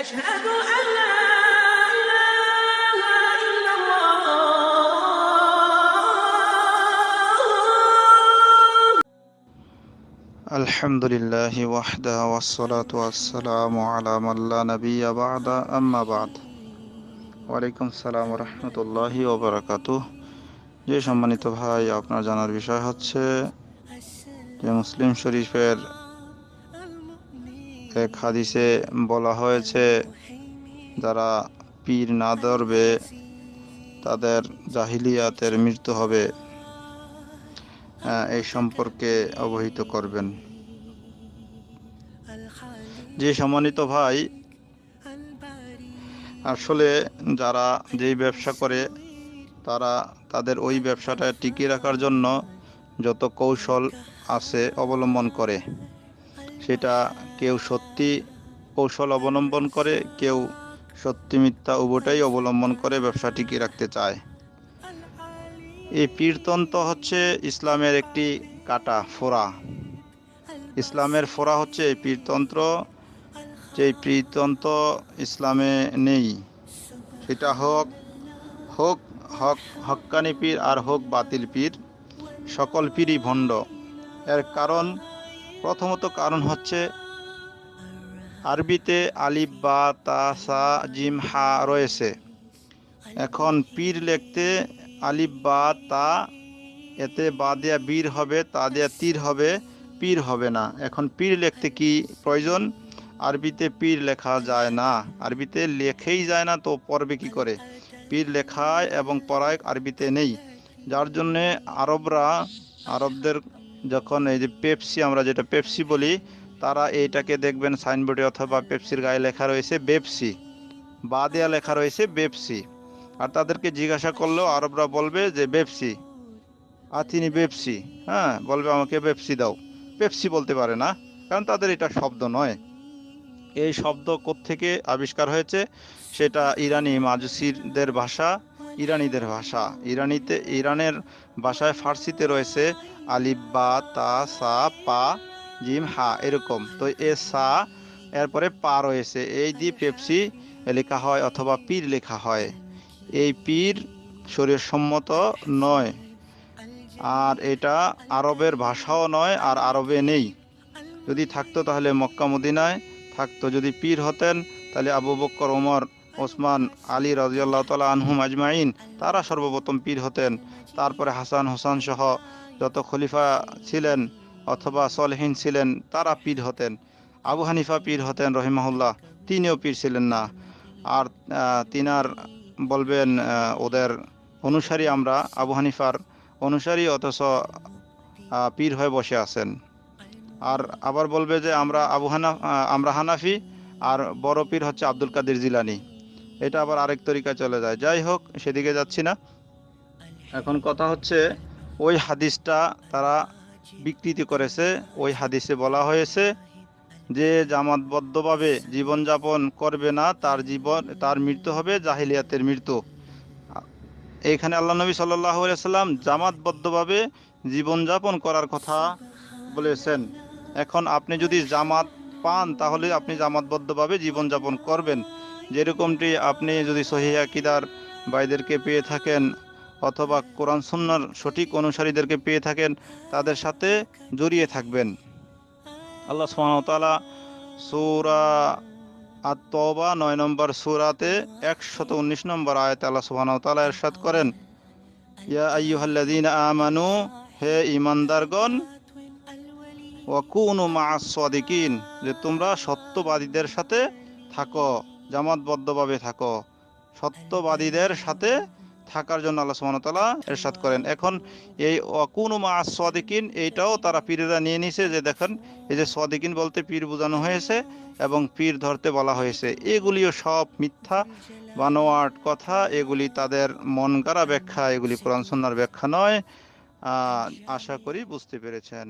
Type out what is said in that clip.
أشهد أن لا إله إلا الله الحمد لله وحده والصلاة والسلام على من لا نبي بعد أما بعد ওয়ালাইকুম সালাম রহমতুল্লাহি ওবরাকাতু যে সম্মানিত ভাই আপনার জানার বিষয় হচ্ছে যে মুসলিম শরীফের এক হাদিসে বলা হয়েছে, যারা পীর না ধরবে, তাদের জাহিলিয়াতের মৃত্যু হবে। এই সম্পর্কে অবহিত করবেন। যে সম্মানিত ভাই, আসলে যারা যেই ব্যবসা করে, তারা তাদের ওই ব্যবসাটা টিকিয়ে রাখার জন্য যত কৌশল আছে অবলম্বন করে। সেটা কেউ সত্যি কৌশল অবলম্বন করে, কেউ সত্যি মিথ্যা উভটাই অবলম্বন করে ব্যবসা টিকিয়ে রাখতে চায়। এই পীরতন্ত্র হচ্ছে ইসলামের একটি কাটা, ফোড়া। ইসলামের ফোড়া হচ্ছে এই পীরতন্ত্র। যে পীরতন্ত্র ইসলামে নেই, সেটা হোক হোক হক, হক্কানি পীর আর হোক বাতিল পীর, সকল পীরই ভণ্ড। এর কারণ প্রথমত কারণ হচ্ছে আরবিতে আলিফ, বা, তা, সা, জিম, হা রয়েছে। এখন পীর লিখতে আলিফ, বা, তা, এতে বা দেয়া বীর হবে, তা দেয়া তীর হবে, পীর হবে না। এখন পীর লিখতে কি প্রয়োজন? আরবিতে পীর লেখা যায় না। আরবিতে লেখেই যায় না, তো পড়বে কি করে? পীর লেখায় এবং পড়ায় আরবিতে নেই। যার জন্যে আরবরা, আরবদের যখন এই যে পেপসি, আমরা যেটা পেপসি বলি, তারা এইটাকে দেখবেন সাইনবোর্ডে অথবা পেপসির গায়ে লেখা রয়েছে বেপসি। বা দেয়া লেখা রয়েছে বেপসি। আর তাদেরকে জিজ্ঞাসা করলেও আরবরা বলবে যে বেপসি। আর তিনি বেপসি। হ্যাঁ বলবে আমাকে বেপসি দাও। পেপসি বলতে পারে না, কারণ তাদের এটা শব্দ নয়। এই শব্দ থেকে আবিষ্কার হয়েছে? সেটা ইরানি মাজুসিরদের ভাষা। ইরানিদের ভাষা। ইরানিতে, ইরানের ভাষায় ফার্সিতে রয়েছে আলিফ, বা, তা, সা, পা, জিম, হা এরকম। তো এ, সা, এরপরে পা রয়েছে। এই দিয়ে পেপসি লেখা হয় অথবা পীর লেখা হয়। এই পীর শরীর সম্মত নয়। আর এটা আরবের ভাষাও নয় আর আরবে নেই। যদি থাকতো তাহলে মক্কা মদিনায় থাকতো। যদি পীর হতেন তাহলে আবু বক্কর, ওমর ওসমান আলী রাজিয়াল্লাহ তালা আনহুম আজমাইন, তারা সর্বপ্রথম পীর হতেন। তারপরে হাসান হোসান সহ যত খলিফা ছিলেন অথবা সলহীন ছিলেন, তারা পীর হতেন। আবু হানিফা পীর হতেন রহিমাহুল্লাহ, তিনিও পীর ছিলেন না। আর তিনার বলবেন ওদের অনুসারী আমরা, আবু হানিফার অনুসারী অথচ পীর হয়ে বসে আছেন। আর আবার বলবে যে আমরা আবু হানা আমরা হানাফি, আর বড় পীর হচ্ছে আব্দুল কাদের জিলানি। এটা আবার আরেক তরিকা চলে যায়। যাই হোক, সেদিকে যাচ্ছি না। এখন কথা হচ্ছে, ওই হাদিসটা তারা বিকৃতি করেছে। ওই হাদিসে বলা হয়েছে যে, জামাতবদ্ধভাবে জীবনযাপন করবে না, তার জীবন, তার মৃত্যু হবে জাহিলিয়াতের মৃত্যু। এইখানে আল্লাহ নবী সাল্লাম জামাতবদ্ধভাবে জীবনযাপন করার কথা বলেছেন। এখন আপনি যদি জামাত পান, তাহলে আপনি জামাতবদ্ধভাবে জীবনযাপন করবেন। যেরকমটি আপনি যদি সহি আকিদার ভাইদেরকে পেয়ে থাকেন অথবা কোরআন সুন্নার সঠিক অনুসারীদেরকে পেয়ে থাকেন, তাদের সাথে জড়িয়ে থাকবেন। আল্লাহ সুবহানাহু সূরা আত-তওবা নয় নম্বর সূরাতে একশত উনিশ নম্বর আয়াতে আল্লাহ তাআলা ইরশাদ করেন, ইয়া আইয়ুহাল্লাযীনা আমানু, হে ঈমানদারগণ ওয়াকুনু মাআস সাদিকিন যে তোমরা সত্যবাদীদের সাথে থাকো। জামাতবদ্ধভাবে থাকো। সত্যবাদীদের সাথে থাকার জন্য আল্লাহ সুবহানাহু তাআলা ইরশাদ করেন। এখন এই ওয়াকুনু মাআস সাদিকিন, এইটাও তারা পীরেরা নিয়ে নিছে যে দেখেন, এই যে সাদিকিন বলতে পীর বোঝানো হয়েছে এবং পীর ধরতে বলা হয়েছে। এগুলিও সব মিথ্যা, বানোয়াট কথা, এগুলি তাদের মন গড়া ব্যাখ্যা, এগুলি কোরআন সুন্নাহর ব্যাখ্যা নয়। আশা করি বুঝতে পেরেছেন।